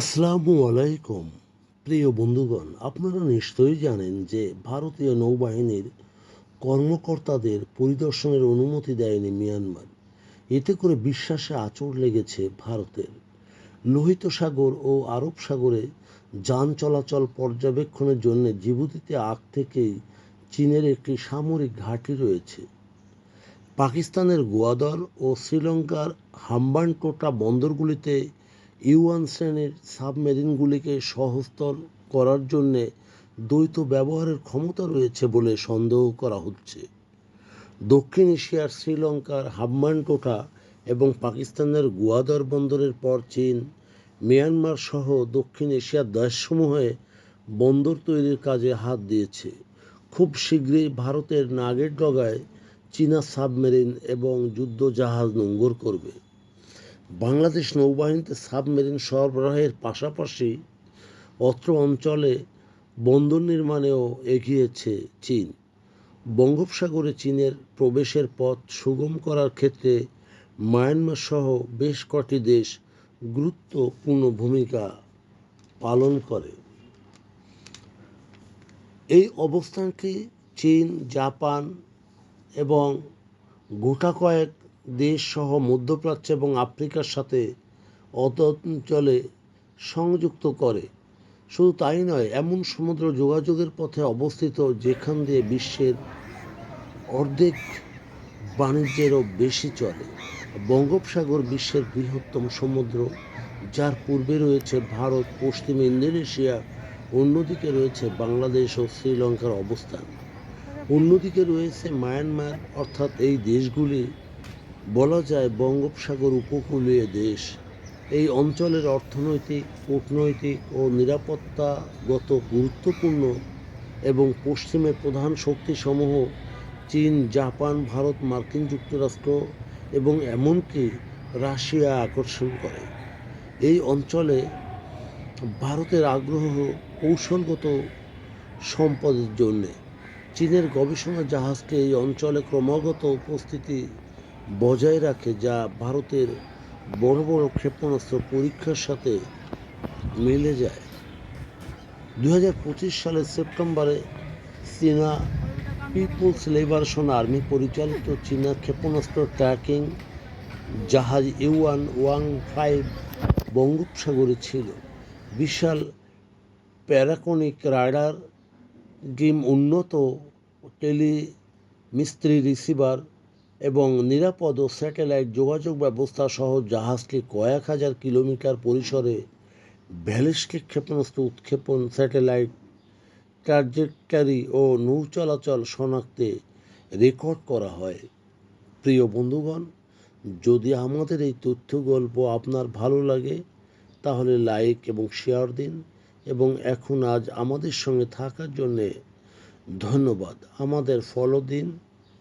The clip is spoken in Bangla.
আসসালামু আলাইকুম। প্রিয় বন্ধুগণ, আপনারা নিশ্চয়ই জানেন যে ভারতীয় নৌবাহিনীর কর্মকর্তাদের পরিদর্শনের অনুমতি দেয়নি মিয়ানমার। এতে করে বিশ্বাসে আচর লেগেছে ভারতের। লোহিত সাগর ও আরব সাগরে যান চলাচল পর্যবেক্ষণের জন্য জিবুতিতে আগ থেকেই চীনের একটি সামরিক ঘাঁটি রয়েছে। পাকিস্তানের গোয়াদর ও শ্রীলঙ্কার হাম্বানটোটা বন্দরগুলিতে ইউয়ান শ্রেণির সাবমেরিনগুলিকে সহস্তর করার জন্যে দ্বৈত ব্যবহারের ক্ষমতা রয়েছে বলে সন্দেহ করা হচ্ছে। দক্ষিণ এশিয়ার শ্রীলঙ্কার হাম্বানটোটা এবং পাকিস্তানের গোয়াদর বন্দরের পর চীন, মিয়ানমার সহ দক্ষিণ এশিয়ার দেশসমূহে বন্দর তৈরির কাজে হাত দিয়েছে। খুব শীঘ্রই ভারতের নাগের ডগায় চীনা সাবমেরিন এবং যুদ্ধ জাহাজ নোঙ্গর করবে। বাংলাদেশ নৌবাহিনীতে সাবমেরিন সরবরাহের পাশাপাশি অত্র অঞ্চলে বন্দর নির্মাণেও এগিয়েছে চীন। বঙ্গোপসাগরে চীনের প্রবেশের পথ সুগম করার ক্ষেত্রে মায়ানমার সহ বেশ কটি দেশ গুরুত্বপূর্ণ ভূমিকা পালন করে। এই অবস্থানকে চীন, জাপান এবং গোটা কয়েক দেশ সহ মধ্যপ্রাচ্য এবং আফ্রিকার সাথে অত অঞ্চলে সংযুক্ত করে। শুধু তাই নয়, এমন সমুদ্র যোগাযোগের পথে অবস্থিত যেখান দিয়ে বিশ্বের অর্ধেক বাণিজ্যেরও বেশি চলে। বঙ্গোপসাগর বিশ্বের বৃহত্তম সমুদ্র, যার পূর্বে রয়েছে ভারত, পশ্চিমে ইন্দোনেশিয়া, অন্যদিকে রয়েছে বাংলাদেশ ও শ্রীলঙ্কার অবস্থান। অন্যদিকে রয়েছে মায়ানমার, অর্থাৎ এই দেশগুলি বলা যায় বঙ্গোপসাগর উপকূলীয় দেশ। এই অঞ্চলের অর্থনৈতিক, কূটনৈতিক ও নিরাপত্তাগত গুরুত্বপূর্ণ এবং পশ্চিমের প্রধান শক্তিসমূহ চীন, জাপান, ভারত, মার্কিন যুক্তরাষ্ট্র এবং এমনকি রাশিয়া আকর্ষণ করে। এই অঞ্চলে ভারতের আগ্রহ কৌশলগত সম্পদের জন্যে। চীনের গবেষণা জাহাজকে এই অঞ্চলে ক্রমাগত উপস্থিতি বজায় রাখে যা ভারতের বড় বড় ক্ষেপণাস্ত্র পরীক্ষার সাথে মিলে যায়। দুহাজার পঁচিশ সালের সেপ্টেম্বরে চীনা পিপুলস লিবারেশন আর্মি পরিচালিত চীনা ক্ষেপণাস্ত্র ট্র্যাকিং জাহাজ ইউয়ান ওয়াং ফাইভ বঙ্গোপসাগরে ছিল। বিশাল প্যারাকনিক রাডার গিম উন্নত টেলিমিস্ত্রি রিসিভার এবং নিরাপদ ও স্যাটেলাইট যোগাযোগ ব্যবস্থা সহ জাহাজকে কয়েক হাজার কিলোমিটার পরিসরে ব্যালিস্টিক ক্ষেপণাস্ত্র উৎক্ষেপণ, স্যাটেলাইট ট্র্যাজেক্টরি ও নৌ চলাচল শনাক্তে রেকর্ড করা হয়। প্রিয় বন্ধুগণ, যদি আমাদের এই তথ্য গল্প আপনার ভালো লাগে, তাহলে লাইক এবং শেয়ার দিন এবং এখন আজ আমাদের সঙ্গে থাকার জন্যে ধন্যবাদ। আমাদের ফলো দিন।